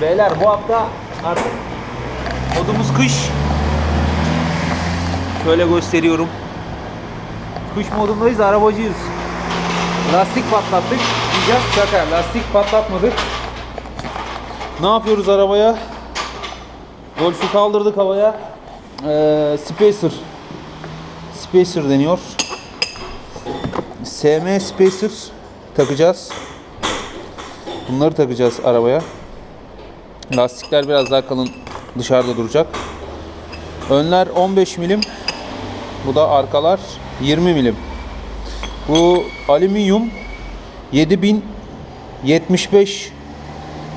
Beyler bu hafta artık modumuz kış. Şöyle gösteriyorum. Kış modundayız, arabacıyız. Lastik patlattık. Diyeceğiz şaka. Lastik patlatmadık. Ne yapıyoruz arabaya? Golf'ü kaldırdık havaya. Ee, Spacer. Spacer deniyor. SM Spacer takacağız. Bunları takacağız arabaya. Lastikler biraz daha kalın dışarıda duracak. Önler 15 milim. Bu da arkalar 20 milim. Bu alüminyum 7075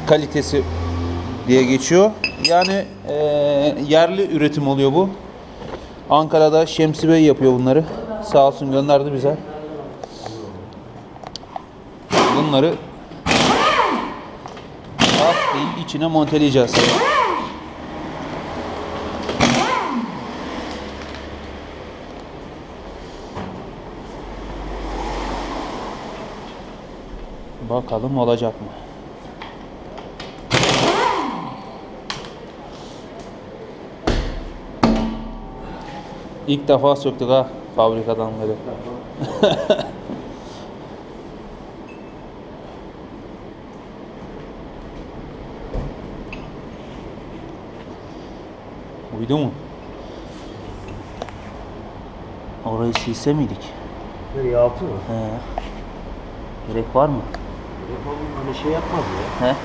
kalitesi diye geçiyor. Yani eee, yerli üretim oluyor bu. Ankara'da Şemsi Bey yapıyor bunları. Sağ olsun gönderdi bize. Bunları içine monteleyeceğiz. Bakalım olacak mı? İlk defa söktük ha fabrikadan beri. Uydu mu? Orayı silse miydik? Nereye altı mı? He. Gerek var mı? Yapalım hani şey yapmaz ya. He?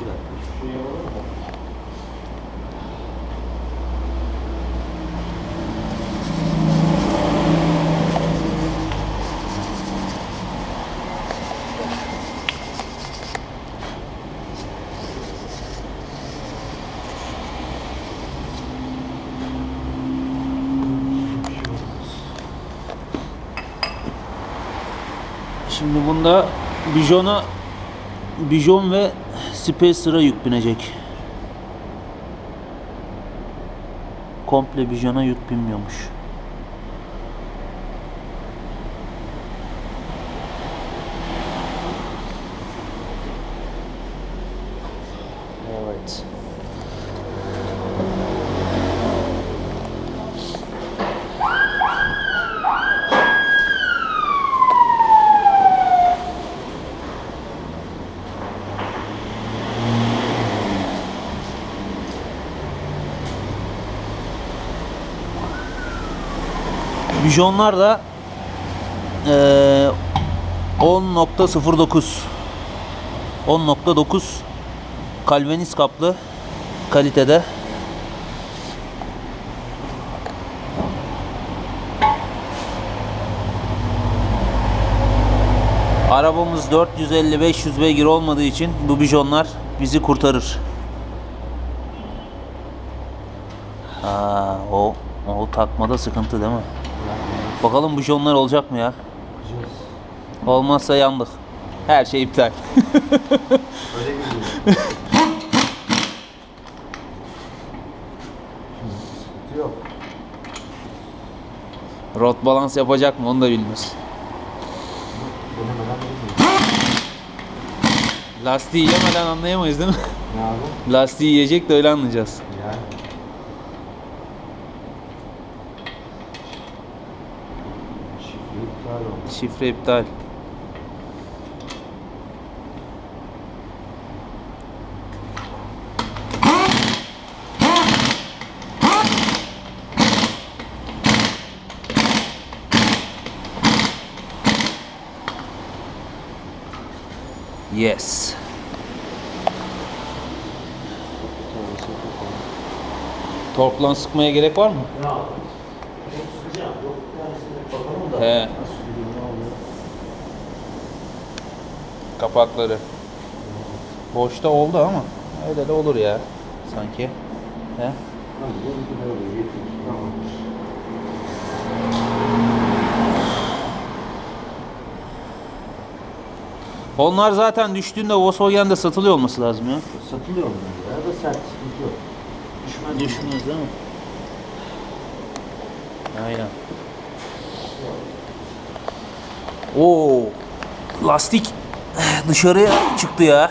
Bir dakika. Şuraya Şimdi bunda bijona bijon ve spacer'a yük binecek. Komple bijona yük binmiyormuş. Evet. Bijonlar da eee 10.09 10.9 kalveniz kaplı kalitede. Arabamız 450-500 beygir olmadığı için bu bijonlar bizi kurtarır. Ha, o o takmada sıkıntı değil mi? Bakalım bu jonlar olacak mı ya? Olmazsa yandık. Her şey iptal. Öyle gidiyor. Sıkıntı yok. Rot balans yapacak mı onu da bilmiyoruz. Lastiği yemeden anlayamayız değil mi? Ne abi? Lastiği yiyecek de öyle anlayacağız. Yani. Şifre iptal oldu. Şifre iptal. Yes. Torklan sıkmaya gerek var mı? Ne abi? Çok sıkacağım. Yok bir tanesine bakalım da. He. Nasıl gidiyor, ne oluyor? Kapakları. Boşta oldu ama öyle de olur ya sanki. He? Onlar zaten düştüğünde Volkswagen'de satılıyor olması lazım ya. Satılıyor mu? Ya da sert sıkıntı yok. Düşmez. Düşmez değil mi? Aynen. Oo, lastik dışarıya çıktı ya.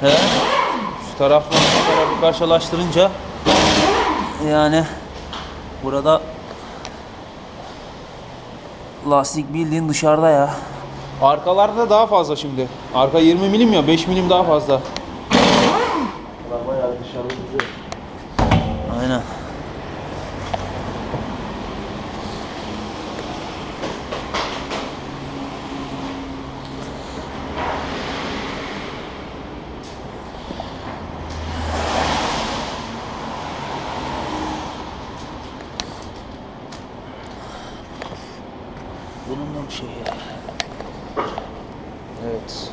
He? Şu tarafla bu tarafı karşılaştırınca yani burada lastik bildiğin dışarıda ya. Arkalarda daha fazla şimdi. Arka 20 milim ya 5 milim daha fazla. Bunlar bayağı dışarıda duruyor. Aynen. Bunun da bir şey ya. Evet.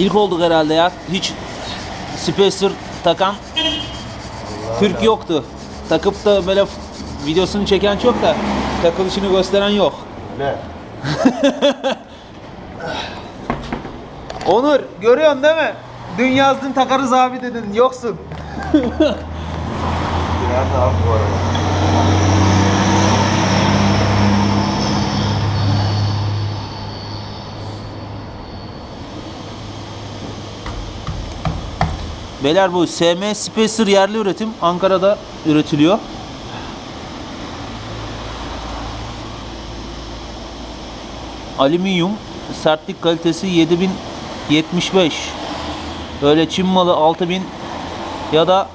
İlk olduk herhalde ya. Hiç spacer takan Türk yoktu. Takıp da böyle videosunu çeken çok da takılışını gösteren yok. Ne? Onur görüyorsun değil mi? Dün yazdın takarız abi dedin yoksun. Nerede abi bu arada? Beyler bu SM Spacer yerli üretim Ankara'da üretiliyor. Alüminyum sertlik kalitesi 7075. Öyle Çin malı 6000 ya da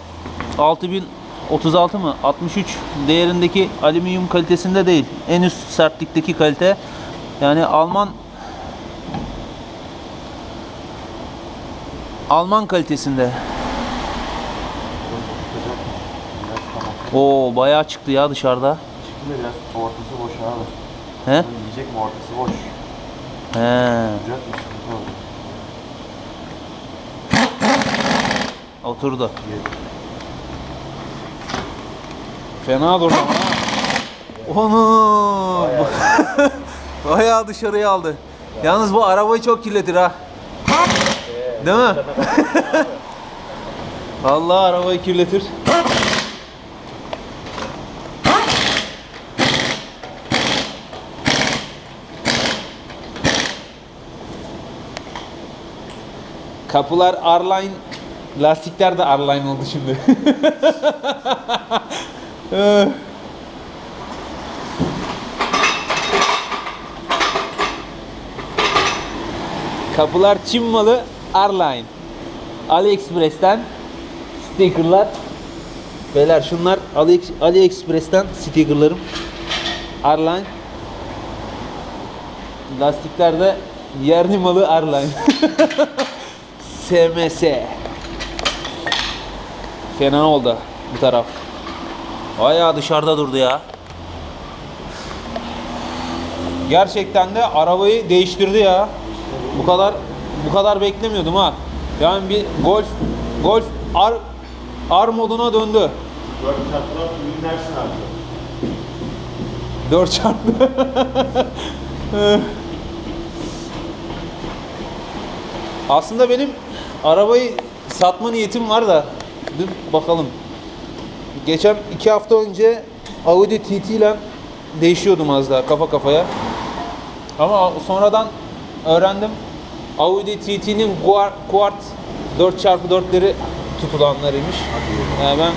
6036 mı 63 değerindeki alüminyum kalitesinde değil. En üst sertlikteki kalite. Yani Alman Alman kalitesinde. Biraz tamam. Oo bayağı çıktı ya dışarıda. Çıktı biraz ortası boş abi. He? Bunu yiyecek mi ortası boş. He. Sıkıntı oldu. Oturdu. Fena durdu ama. Onu. Bayağı dışarıya aldı. Yalnız bu arabayı çok kirletir ha. Değil mi? Vallahi arabayı kirletir. Kapılar Arline, lastikler de Arline oldu şimdi. Eh. Kapılar Çin malı Arline. AliExpress'ten stickerlar. Beyler şunlar Ali, AliExpress'ten stickerlarım. Arline. Lastikler de yerli malı Arline. SMS. Fena oldu bu taraf. Bayağı dışarıda durdu ya. Gerçekten de arabayı değiştirdi ya. Bu kadar bu kadar beklemiyordum ha. Yani bir Golf Golf R R moduna döndü. Dört çarpılar ürünlersin abi. 4 çarpı. Aslında benim arabayı satma niyetim var da dur bakalım. Geçen iki hafta önce Audi TT ile değişiyordum az daha kafa kafaya. Ama sonradan öğrendim. Audi TT'nin Quart 4x4'leri tutulanlarıymış. Yani ben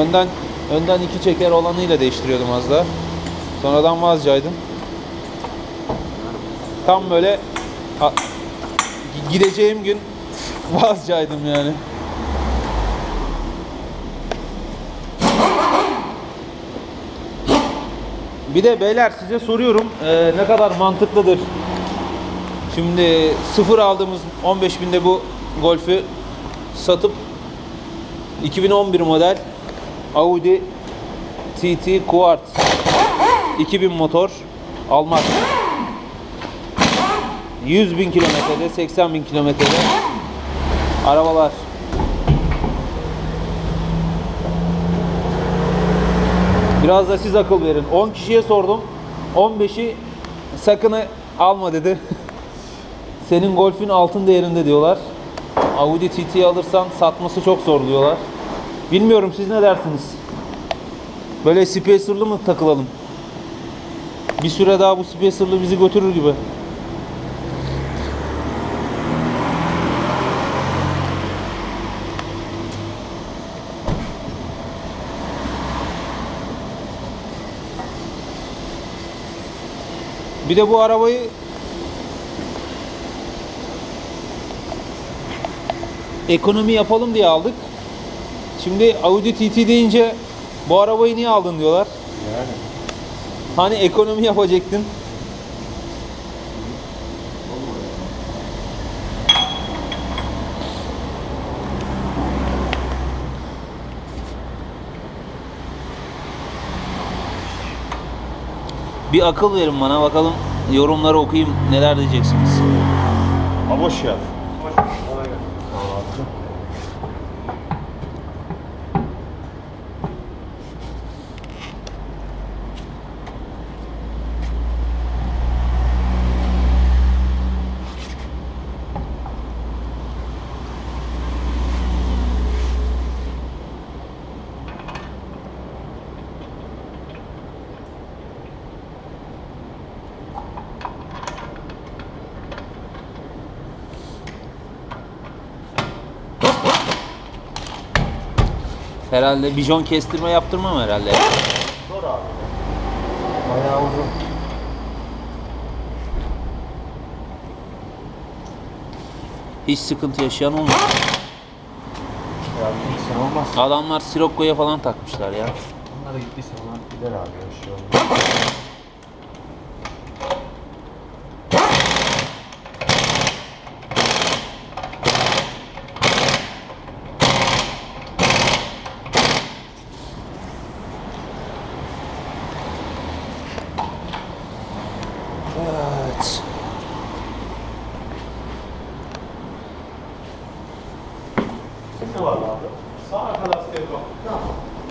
önden önden iki çeker olanıyla değiştiriyordum az daha. Sonradan vazgeçtim. Tam böyle gideceğim gün vazgeçtim yani. Bir de beyler size soruyorum eee, ne kadar mantıklıdır? Şimdi sıfır aldığımız 15 binde bu Golf'ü satıp 2011 model Audi TT Quart 2000 motor almak 100 bin kilometrede 80 bin kilometrede arabalar Biraz da siz akıl verin. 10 kişiye sordum. 15'i sakını alma dedi. Senin golfün altın değerinde diyorlar. Audi TT alırsan satması çok zor diyorlar. Bilmiyorum siz ne dersiniz? Böyle spacer'lı mı takılalım? Bir süre daha bu Spacer'lı bizi götürür gibi. Bir de bu arabayı ekonomi yapalım diye aldık. Şimdi Audi TT deyince bu arabayı niye aldın diyorlar. Yani. Hani ekonomi yapacaktın? Bir akıl verin bana bakalım yorumları okuyayım neler diyeceksiniz. Ha boş ya. Herhalde bijon kestirme yaptırmam herhalde. Zor abi. Bayağı uzun. Hiç sıkıntı yaşayan olmadı. Ya gitmişsen olmaz. Adamlar Sirocco'ya falan takmışlar ya. Onlara gittiyse ona gider abi. Ya, şey olmaz. Evet. Ne var abi? Sağ arka lastiğe bak. Tamam.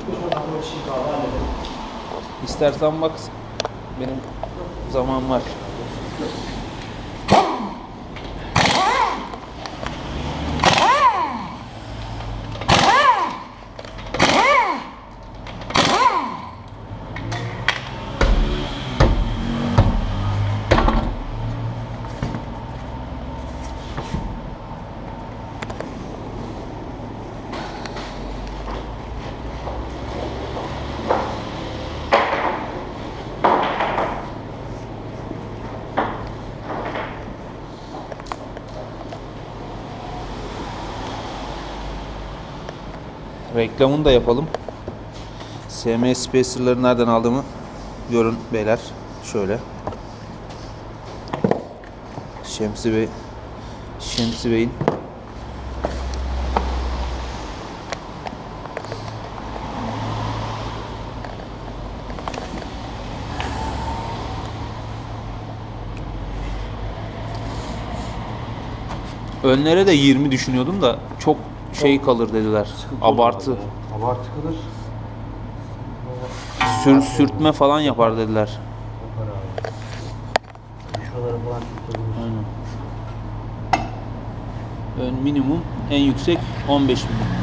Bir şuradan böyle şey kaldı halledelim. İstersen bak benim zaman var. Reklamını da yapalım. SM Spacer'ları nereden aldığımı görün beyler. Şöyle. Şemsi Bey Şemsi Bey'in Önlere de 20 düşünüyordum da çok şey kalır dediler. Abartı. Abartı kalır. Sür, sürtme falan yapar dediler. Yapar abi. Falan. Aynen. Ön minimum en yüksek 15 milim.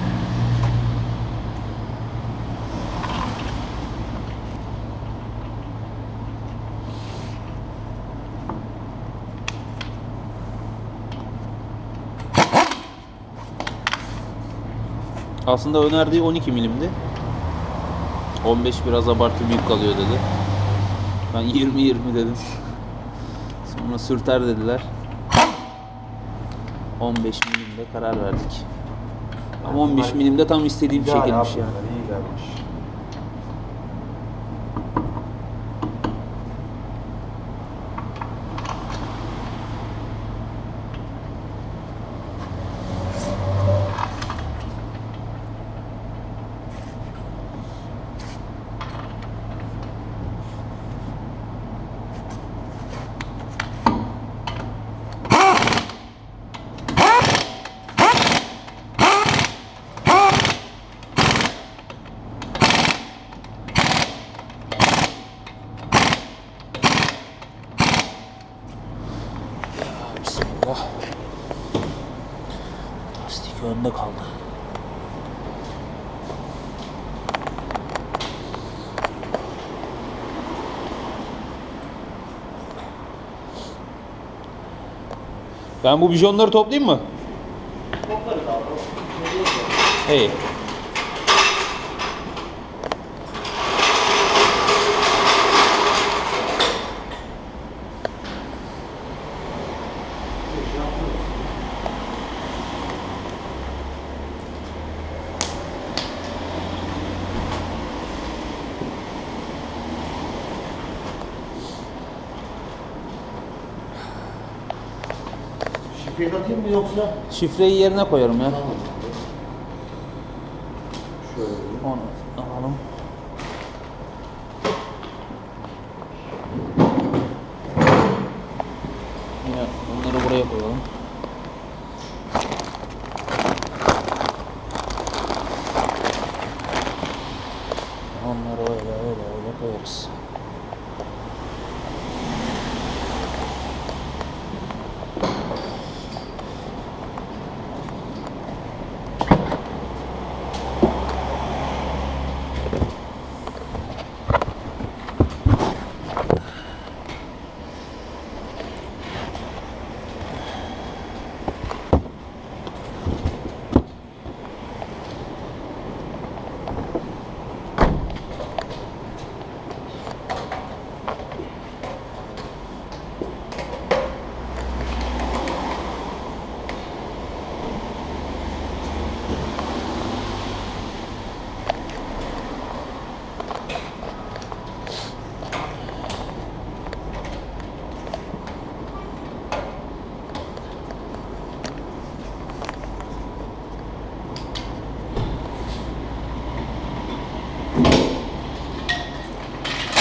Aslında önerdiği 12 milimdi. 15 biraz abartı büyük kalıyor dedi. Ben 20-20 dedim. Sonra sürter dediler. 15 milimde karar verdik. Ama 15 milimde tam istediğim şekilmiş yani. iyi gelmiş. Ben bu bijonları toplayayım mı? Toplarız abi. İyi. Mı yoksa? Şifreyi yerine koyarım ya. Tamam. Şöyle. Onu alalım. Yine bunları buraya koyalım. Onları öyle öyle öyle koyarız.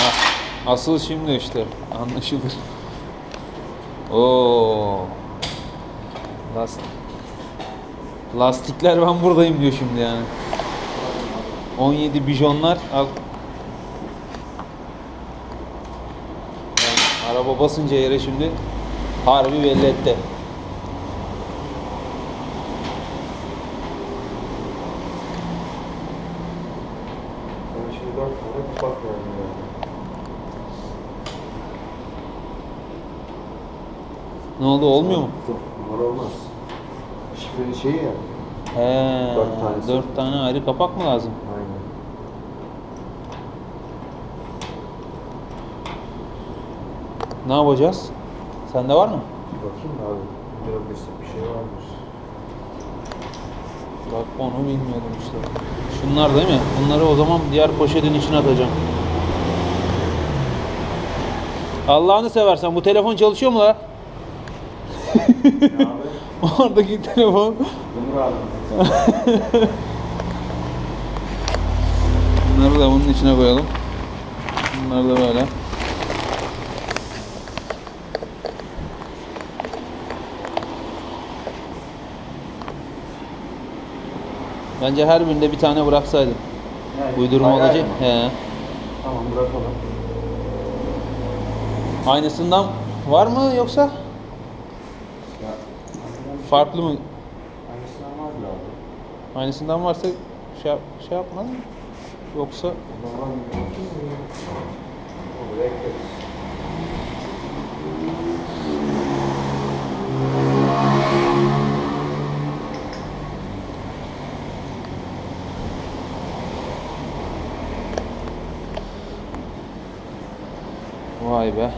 Ah, Asıl şimdi işte anlaşılır. Oo. Last Lastikler ben buradayım diyor şimdi yani. 17 bijonlar al. Yani araba basınca yere şimdi harbi belli etti. Sana şimdi dört tane kupak verdim yani. Oldu olmuyor mu? Numara olmaz. Şifrenin şeyi ya. He, Dört tanesi. 4 tane ayrı kapak mı lazım? Aynen. Ne yapacağız? Sende var mı? Bir bakayım da abi. Indirebilirsek bir şey varmış. Bak onu bilmiyordum işte. Şunlar değil mi? Bunları o zaman diğer poşetin içine atacağım. Allah'ını seversen bu telefon çalışıyor mu la? Oradaki telefon. Bunur abi. Bunları da bunun içine koyalım. Bunları da böyle. Bence her birinde bir tane bıraksaydım. Yani Uydurma olacak. He. Tamam bırakalım. Aynısından var mı yoksa farklı mı? Hangisinden var mı abi? Aynısından varsa şey, yap- şey yapma. Yoksa Bundan var mı? Ekleriz. vay be.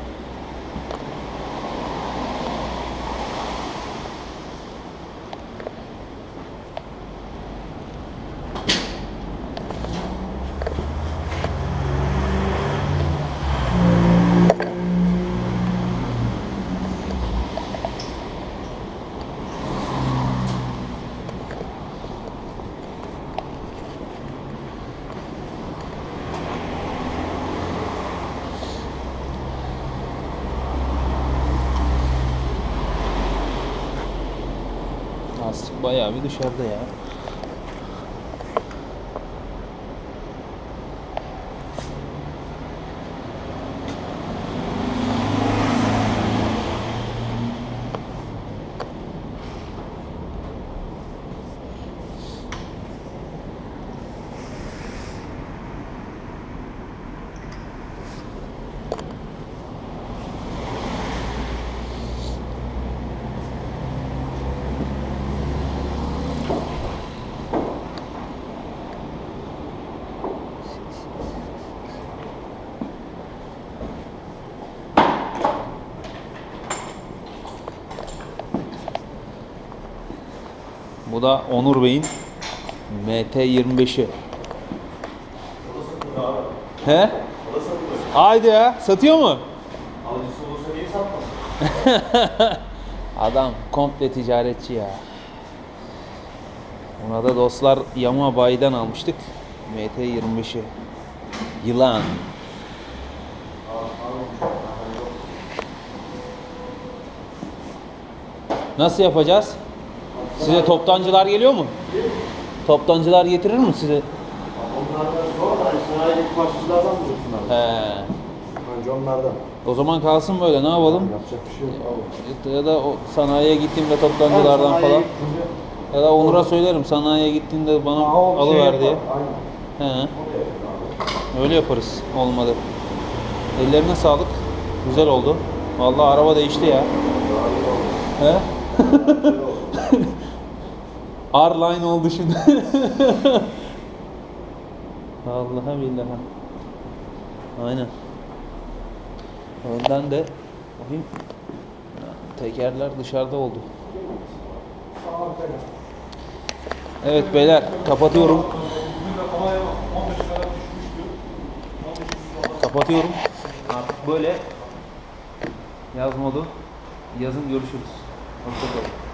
Lastik bayağı bir dışarıda ya. Bu da Onur Bey'in MT25'i. He? Haydi ya. Satıyor mu? Alıcısı olursa niye satmasın? Adam komple ticaretçi ya. Ona da dostlar Yama Bayi'den almıştık. MT25'i. Yılan. Nasıl yapacağız? Size toptancılar geliyor mu? Toptancılar getirir mi size? Onlardan zor da sanayideki başçılardan bulursun abi. He. Önce onlardan. O zaman kalsın böyle ne yapalım? Yapacak bir şey yok abi. Ya da o sanayiye gittiğimde toptancılardan Sanayiye falan. gittiğinde- Ya da Onur'a söylerim sanayiye gittiğinde bana Aa, o şey alıver diye. Aynen. He. Abi. Öyle yaparız. Olmadı. Ellerine sağlık. Güzel oldu. Vallahi araba değişti ya. He? R-Line oldu şimdi. Vallahi billahi. Aynen. Önden de bakayım. Tekerler dışarıda oldu. Evet beyler kapatıyorum. Kapatıyorum. Artık böyle yaz modu. Yazın görüşürüz. Hoşçakalın.